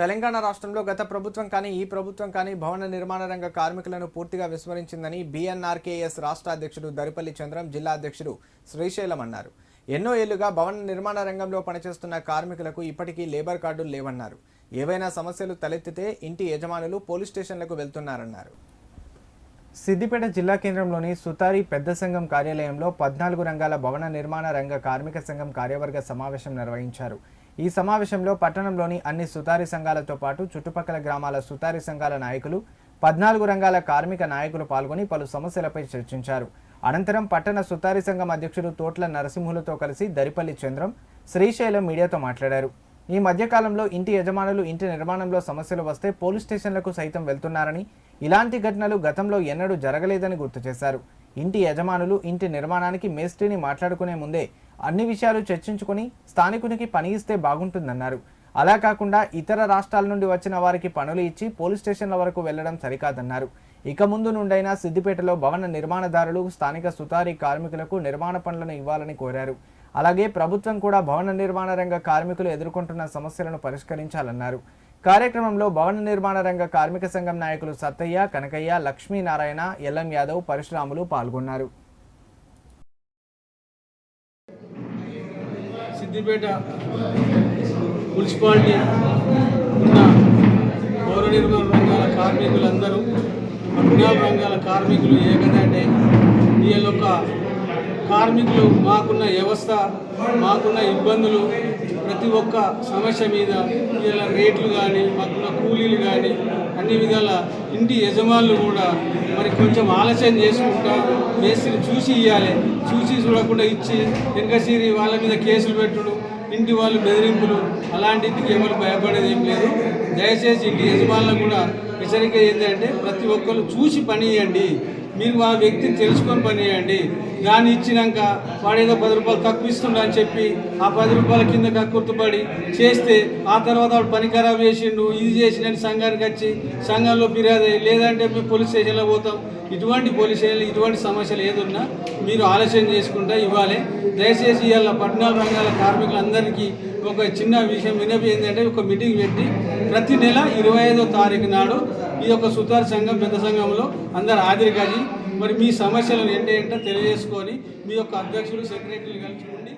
తెలంగాణ రాష్ట్రంలో గత ప్రభుత్వం కానీ ఈ ప్రభుత్వం కానీ భవన నిర్మాణ రంగ కార్మికులను పూర్తిగా విస్మరించిందని బీఎన్ఆర్కేఎస్ రాష్ట్ర అధ్యక్షుడు దరిపల్లి చంద్రం జిల్లా అధ్యక్షుడు శ్రీశైలం అన్నారు. ఎన్నో ఏళ్ళుగా భవన నిర్మాణ రంగంలో పనిచేస్తున్న కార్మికులకు ఇప్పటికీ లేబర్ కార్డులు లేవన్నారు. ఏవైనా సమస్యలు తలెత్తితే ఇంటి యజమానులు పోలీస్ స్టేషన్లకు వెళ్తున్నారన్నారు. సిద్దిపేట జిల్లా కేంద్రంలోని సుతారి పెద్ద సంఘం కార్యాలయంలో పద్నాలుగు రంగాల భవన నిర్మాణ రంగ కార్మిక సంఘం కార్యవర్గ సమావేశం నిర్వహించారు. ఈ సమావేశంలో పట్టణంలోని అన్ని సుతారి సంఘాలతో పాటు చుట్టుపక్కల గ్రామాల సుతారి సంఘాల నాయకులు పద్నాలుగు రంగాల కార్మిక నాయకులు పాల్గొని పలు సమస్యలపై చర్చించారు. అనంతరం పట్టణ సుతారి సంఘం అధ్యక్షుడు తోట్ల నరసింహులతో కలిసి దరిపల్లి చంద్రం శ్రీశైలం మీడియాతో మాట్లాడారు. ఈ మధ్యకాలంలో ఇంటి యజమానులు ఇంటి నిర్మాణంలో సమస్యలు వస్తే పోలీస్ స్టేషన్లకు సైతం వెళ్తున్నారని ఇలాంటి ఘటనలు గతంలో ఎన్నడూ జరగలేదని గుర్తు చేశారు. ఇంటి యజమానులు ఇంటి నిర్మాణానికి మేస్త్రిని మాట్లాడుకునే ముందే అన్ని విషయాలు చర్చించుకుని స్థానికునికి పని ఇస్తే బాగుంటుందన్నారు. అలా కాకుండా ఇతర రాష్ట్రాల నుండి వచ్చిన వారికి పనులు ఇచ్చి పోలీస్ స్టేషన్ల వరకు వెళ్ళడం సరికాదన్నారు. ఇక ముందు నుండైనా సిద్దిపేటలో భవన నిర్మాణదారులు స్థానిక సుతారీ కార్మికులకు నిర్మాణ పనులను ఇవ్వాలని కోరారు. అలాగే ప్రభుత్వం కూడా భవన నిర్మాణ రంగ కార్మికులు ఎదుర్కొంటున్న సమస్యలను పరిష్కరించాలన్నారు. కార్యక్రమంలో భవన నిర్మాణ రంగ కార్మిక సంఘం నాయకులు సత్తయ్య కనకయ్య లక్ష్మీనారాయణ ఎల్ఎం యాదవ్ పరశురాములు పాల్గొన్నారు. సిద్దిపేట మున్సిపాలిటీ ఉన్న పౌర నిర్మాణ రంగాల కార్మికులందరూ అభినవ రంగాల కార్మికులు ఏకదాటే. వీళ్ళొక కార్మికులు మాకున్న వ్యవస్థ మాకున్న ఇబ్బందులు ప్రతి ఒక్క సమస్య మీద ఇలా రేట్లు కానీ మాకున్న కూలీలు కానీ అన్ని విధాల ఇంటి యజమానులు కూడా మరి కొంచెం ఆలస్యం చేసుకుంటా మేస్త్రిని చూసి ఇవ్వాలి చూసి చూడకుండా ఇచ్చి వెనకసిరి వాళ్ళ మీద కేసులు పెట్టుడు ఇంటి వాళ్ళు బెదిరింపులు అలాంటికి ఎవరు భయపడేది ఏం లేదు. దయచేసి ఇంటి యజమానులకు కూడా హెచ్చరిక ఏంటంటే ప్రతి ఒక్కరు చూసి పని చేయండి. మీరు ఆ వ్యక్తిని తెలుసుకొని పని చేయండి. దాన్ని ఇచ్చినాక వాడేదో ఏదో పది రూపాయలు తక్కువ ఇస్తుండ అని చెప్పి ఆ పది రూపాయల కింద కక్కుర్తుపడి చేస్తే ఆ తర్వాత వాడు పని ఖరాబ్ చేసిండు ఇది చేసిండని సంఘానికి వచ్చి సంఘంలో ఫిర్యాదు అయ్యి, లేదంటే మేము పోలీస్ స్టేషన్లో పోతాం. ఇటువంటి పోలీస్ స్టేషన్లు ఇటువంటి సమస్యలు ఏదున్నా మీరు ఆలోచన చేసుకుంటా ఇవ్వాలి. దయచేసి ఇవాళ పద్నాలుగు రంగాల కార్మికులందరికీ ఒక చిన్న విషయం వినపి ఏంటంటే ఒక మీటింగ్ పెట్టి ప్రతి నెల ఇరవై ఐదో తారీఖు నాడు ఈ యొక్క సుతార్ సంఘం పెద్ద సంఘంలో అందరు హాజరు కానీ మరి మీ సమస్యలను ఏంటో తెలియజేసుకొని మీ యొక్క అధ్యక్షులు సెక్రటరీలు కలుసుకోండి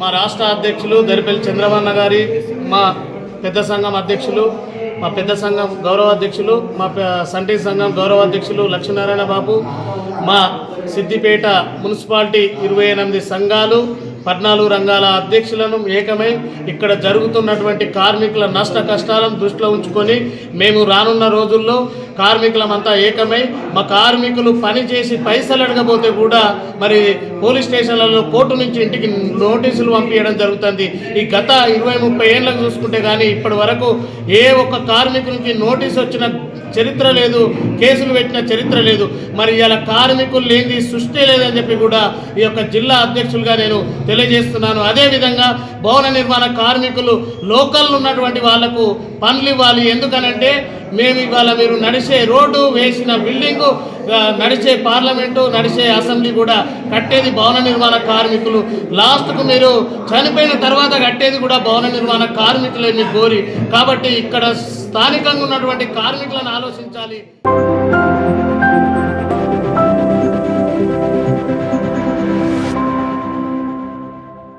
మా రాష్ట్ర అధ్యక్షులు దరిపల్లి చంద్రమన్న గారి మా పెద్ద సంఘం అధ్యక్షులు మా పెద్ద సంఘం గౌరవ అధ్యక్షులు మా సంటీ సంటి సంఘం గౌరవ అధ్యక్షులు లక్ష్మీనారాయణ బాబు మా సిద్దిపేట మున్సిపాలిటీ ఇరవై ఎనిమిది సంఘాలు పద్నాలుగు రంగాల అధ్యక్షులను ఏకమై ఇక్కడ జరుగుతున్నటువంటి కార్మికుల నష్ట కష్టాలను దృష్టిలో ఉంచుకొని మేము రానున్న రోజుల్లో కార్మికులమంతా ఏకమై మా కార్మికులు పని చేసి పైసలు అడగబోతే కూడా మరి పోలీస్ స్టేషన్లలో కోర్టు నుంచి ఇంటికి నోటీసులు పంపించడం జరుగుతుంది. ఈ గత ఇరవై ముప్పై ఏళ్ళకు చూసుకుంటే కానీ ఇప్పటి వరకు ఏ ఒక్క కార్మికునికి నోటీస్ వచ్చిన చరిత్ర లేదు కేసులు పెట్టిన చరిత్ర లేదు. మరి ఇలా కార్మికులు లేని సృష్టి లేదని చెప్పి కూడా ఈ యొక్క జిల్లా అధ్యక్షులుగా నేను తెలియజేస్తున్నాను. అదేవిధంగా భవన నిర్మాణ కార్మికులు లోకల్ ఉన్నటువంటి వాళ్ళకు పనులు ఇవ్వాలి. ఎందుకనంటే మేము ఇవాళ మీరు నడిచే రోడ్డు వేసిన బిల్డింగు నడిచే పార్లమెంటు నడిచే అసెంబ్లీ కూడా కట్టేది భవన నిర్మాణ కార్మికులు. లాస్ట్కు మీరు చనిపోయిన తర్వాత కట్టేది కూడా భవన నిర్మాణ కార్మికులే మీ కోరి కాబట్టి ఇక్కడ స్థానికంగా ఉన్నటువంటి కార్మికులను ఆలోచించాలి.